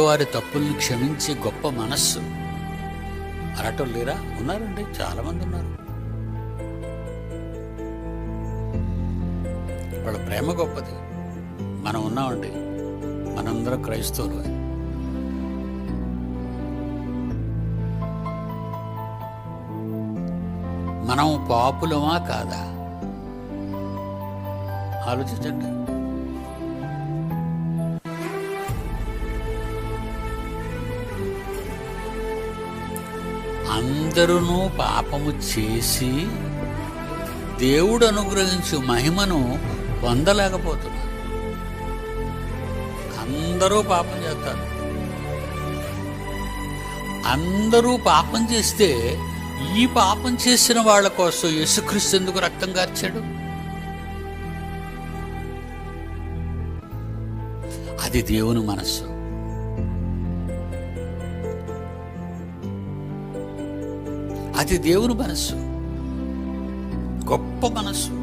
వారి తప్పుల్ని క్షమించి గొప్ప మనస్సు. అలాంటి లేరా ఉన్నారండి చాలా మంది ఉన్నారు. వాళ్ళ ప్రేమ గొప్పది. మనం ఉన్నామండి. మనందరం క్రైస్తవులు మనం పాపులమా కాదా? ఆలోచించండి. అందరూ పాపము చేసి దేవుడు అనుగ్రహించు మహిమను పొందలేకపోతున్నారు. అందరూ పాపం చేస్తారు. అందరూ పాపం చేస్తే ఈ పాపం చేసిన వాళ్ళ కోసం యేసుక్రీస్తు ఎందుకు రక్తం కార్చాడు? అది దేవుని మనస్సు. అది దేవుని మనస్సు. గొప్ప మనస్సు.